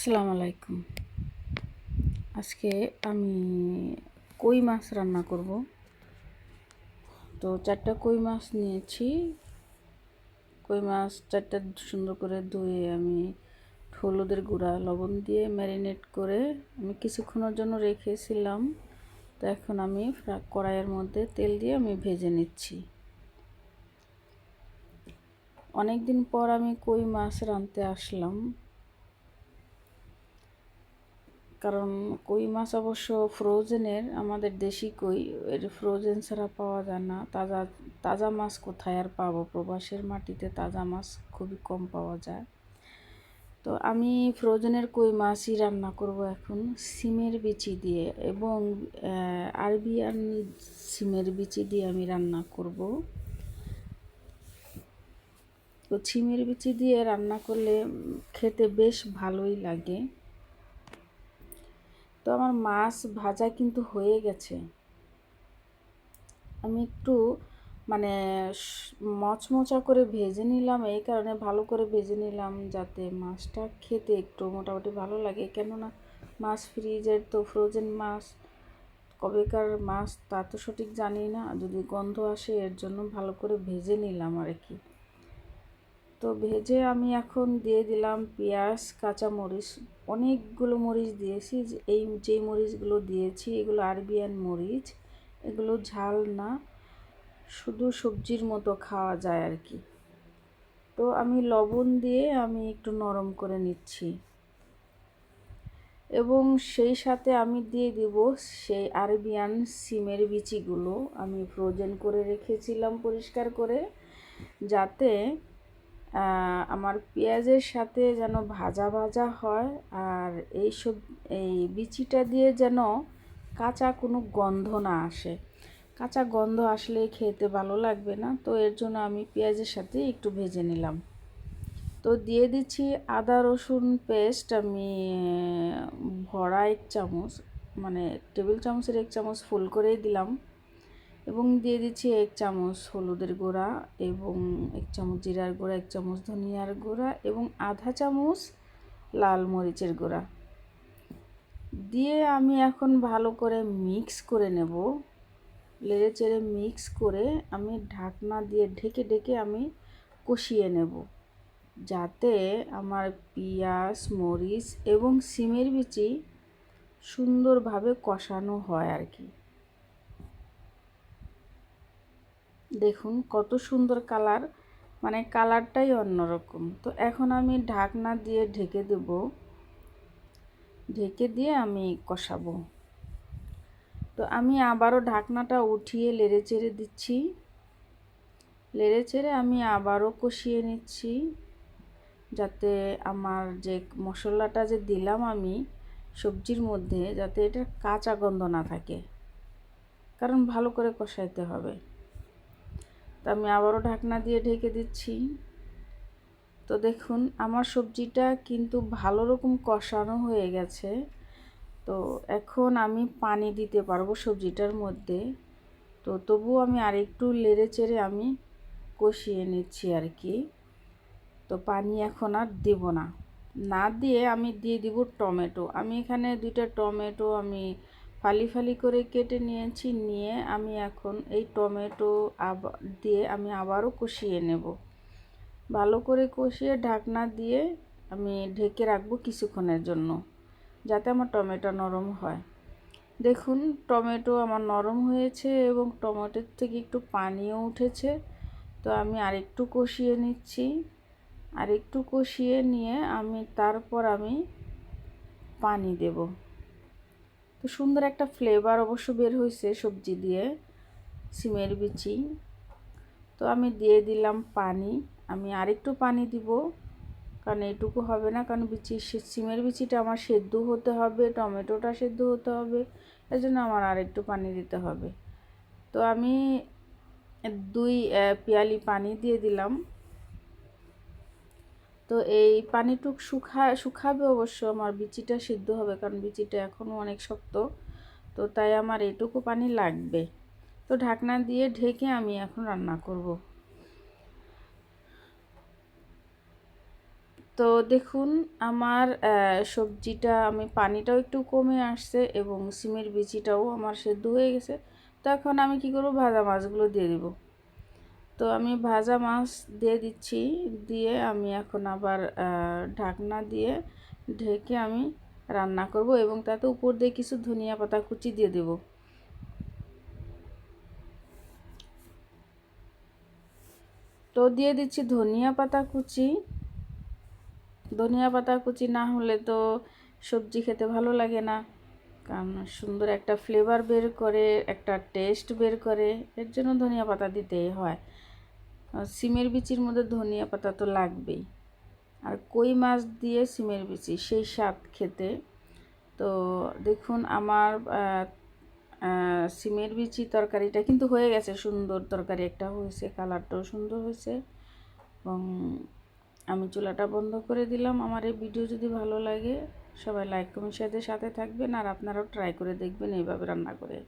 আসসালামু আলাইকুম। আজকে আমি কই মাছ রান্না করব? তো চারটা কই মাছ নিয়েছি। কই মাছ চারটা সুন্দর করে ধুয়ে আমি হলুদের গুঁড়া, লবণ দিয়ে ম্যারিনেট করে আমি কিছুক্ষণের জন্য রেখেছিলাম। তো এখন আমি কড়াইয়ের মধ্যে তেল দিয়ে আমি ভেজে নিচ্ছি। অনেক দিন পর আমি কই মাছ রাঁধতে আসলাম। কারণ কই মাছ অবশ্য ফ্রোজেনের, আমাদের দেশি কই এর ফ্রোজেন ছাড়া পাওয়া যায় না। তাজা তাজা মাছ কোথায় আর পাবো? প্রবাসের মাটিতে তাজা মাছ খুবই কম পাওয়া যায়। তো আমি ফ্রোজেনের কই মাছই রান্না করব এখন সিমের বিচি দিয়ে এবং আরবিয়ান সিমের বিচি দিয়ে আমি রান্না করব। তো সিমের বিচি দিয়ে রান্না করলে খেতে বেশ ভালোই লাগে। আমার মাছ ভাজা কিন্তু হয়ে গেছে। আমি একটু মানে মচমচা করে ভেজে নিলাম, এই কারণে ভালো করে ভেজে নিলাম যাতে মাছটা খেতে একটু মোটামুটি ভালো লাগে। কেননা মাছ ফ্রিজের তো ফ্রোজেন মাছ, কবেকার মাছ তা তো সঠিক জানি না। যদি গন্ধ আসে, এর জন্য ভালো করে ভেজে নিলাম আর কি তো ভেজে আমি এখন দিয়ে দিলাম পেঁয়াজ কাঁচা মরিচ অনেকগুলো মরিচ দিয়েছি এই যে মরিচগুলো দিয়েছি, এগুলো আরবিয়ান মরিচ। এগুলো ঝাল না, শুধু সবজির মতো খাওয়া যায় আর কি। তো আমি লবণ দিয়ে আমি একটু নরম করে নিচ্ছি। এবং সেই সাথে আমি দিয়ে দিব সেই আরবিয়ান সিমের বিচিগুলো। আমি ফ্রোজেন করে রেখেছিলাম পরিষ্কার করে, যাতে আমার পেঁয়াজের সাথে যেন ভাজা ভাজা হয় আর এই সব, এই বিচিটা দিয়ে যেন কাঁচা কোনো গন্ধ না আসে। কাঁচা গন্ধ আসলে খেতে ভালো লাগবে না, তো এর জন্য আমি পেঁয়াজের সাথে একটু ভেজে নিলাম। তো দিয়ে দিচ্ছি আদা, রসুন পেস্ট, আমি ভরা এক চামচ মানে টেবিল চামচের এক চামচ ফুল করেই দিলাম। এবং দিয়ে দিচ্ছি এক চামচ হলুদের গুঁড়া এবং এক চামচ জিরার গুঁড়া, এক চামচ ধনিয়ার গুঁড়া এবং আধা চামচ লাল মরিচের গুঁড়া। দিয়ে আমি এখন ভালো করে মিক্স করে নেব। লেড়ে চেড়ে মিক্স করে আমি ঢাকনা দিয়ে ঢেকে ঢেকে আমি কষিয়ে নেব। যাতে আমার পেঁয়াজ, মরিচ এবং সিমের বিচি সুন্দরভাবে কষানো হয় আর কি। দেখুন, কত সুন্দর কালার। মানে কালারটাই অন্যরকম। তো এখন আমি ঢাকনা দিয়ে ঢেকে দেব। ঢেকে দিয়ে আমি কষাবো। তো আমি আবারও ঢাকনাটা উঠিয়ে লেড়ে চেড়ে দিচ্ছি। লেড়ে চেড়ে আমি আবারও কষিয়ে নিচ্ছি। যাতে আমার যে মশলাটা যে দিলাম আমি সবজির মধ্যে, যাতে এটা কাঁচা গন্ধ না থাকে। কারণ ভালো করে কষাইতে হবে। তো আমি আবারও ঢাকনা দিয়ে ঢেকে দিচ্ছি। তো দেখুন, আমার সবজিটা কিন্তু ভালো রকম কষানো হয়ে গেছে। তো এখন আমি পানি দিতে পারব সবজিটার মধ্যে। তো তবুও আমি আরেকটু লেড়ে চেড়ে আমি কষিয়ে নিচ্ছি আর কি। তো পানি এখন আর দেব না। না দিয়ে আমি দিয়ে দিব টমেটো। আমি এখানে দুইটা টমেটো আমি ফালি ফালি করে কেটে নিয়েছি, নিয়ে আমি এখন এই টমেটো দিয়ে আমি আবারও কষিয়ে নেব। ভালো করে কষিয়ে ঢাকনা দিয়ে আমি ঢেকে রাখব কিছুক্ষণের জন্য, যাতে আমার টমেটো নরম হয়। দেখুন, টমেটো আমার নরম হয়েছে এবং টমেটোর থেকে একটু পানিও উঠেছে। তো আমি আরেকটু কষিয়ে নিচ্ছি। আরেকটু কষিয়ে নিয়ে আমি, তারপর আমি পানি দেব। তো সুন্দর একটা ফ্লেভার অবশ্য বের হয়েছে সবজি দিয়ে, সিমের বিচি। তো আমি দিয়ে দিলাম পানি। আমি আরেকটু পানি দিব, কারণ এটুকু হবে না, কারণ বিচি সিমের বিচিটা আমার সেদ্ধ হতে হবে, টমেটোটা সেদ্ধ হতে হবে এই জন্য আমার আরেকটু পানি দিতে হবে। তো আমি দুই পিয়ালি পানি দিয়ে দিলাম। তো এই পানিটুক শুকা শুকাবে অবশ্য, আমার বিচিটা সিদ্ধ হবে, কারণ বিচিটা এখনও অনেক শক্ত। তো তাই আমার এটুকু পানি লাগবে। তো ঢাকনা দিয়ে ঢেকে আমি এখন রান্না করব। তো দেখুন, আমার সবজিটা, আমি পানিটাও একটু কমে আসছে এবং সিমের বিচিটাও আমার সেদ্ধ হয়ে গেছে। তো এখন আমি কি করব? ভাজা মাছগুলো দিয়ে দিব। তো আমি ভাজা মাছ দিয়ে দিচ্ছি। দিয়ে আমি এখন আবার ঢাকনা দিয়ে ঢেকে আমি রান্না করব এবং তাতে উপর দিয়ে কিছু ধনিয়া পাতা কুচি দিয়ে দেব। তো দিয়ে দিচ্ছি ধনিয়া পাতা কুচি। ধনিয়া পাতা কুচি না হলে তো সবজি খেতে ভালো লাগে না। কারণ সুন্দর একটা ফ্লেভার বের করে, একটা টেস্ট বের করে, এর জন্য ধনিয়া পাতা দিতেই হয়। সিমের বিচির মধ্যে ধনিয়া পাতা তো লাগবেই। আর কই মাছ দিয়ে সিমের বিচি? সেই স্বাদ খেতে। তো দেখুন, আমার সিমের বিচি তরকারিটা কিন্তু হয়ে গেছে, সুন্দর তরকারি একটা হয়েছে, কালারটাও সুন্দর হয়েছে। এবং আমি চুলাটা বন্ধ করে দিলাম। আমার এই ভিডিও যদি ভালো লাগে, সবাই লাইক, কমেন্ট শেয়ারের সাথে থাকবেন। আর আপনারাও ট্রাই করে দেখবেন এইভাবে রান্না করে।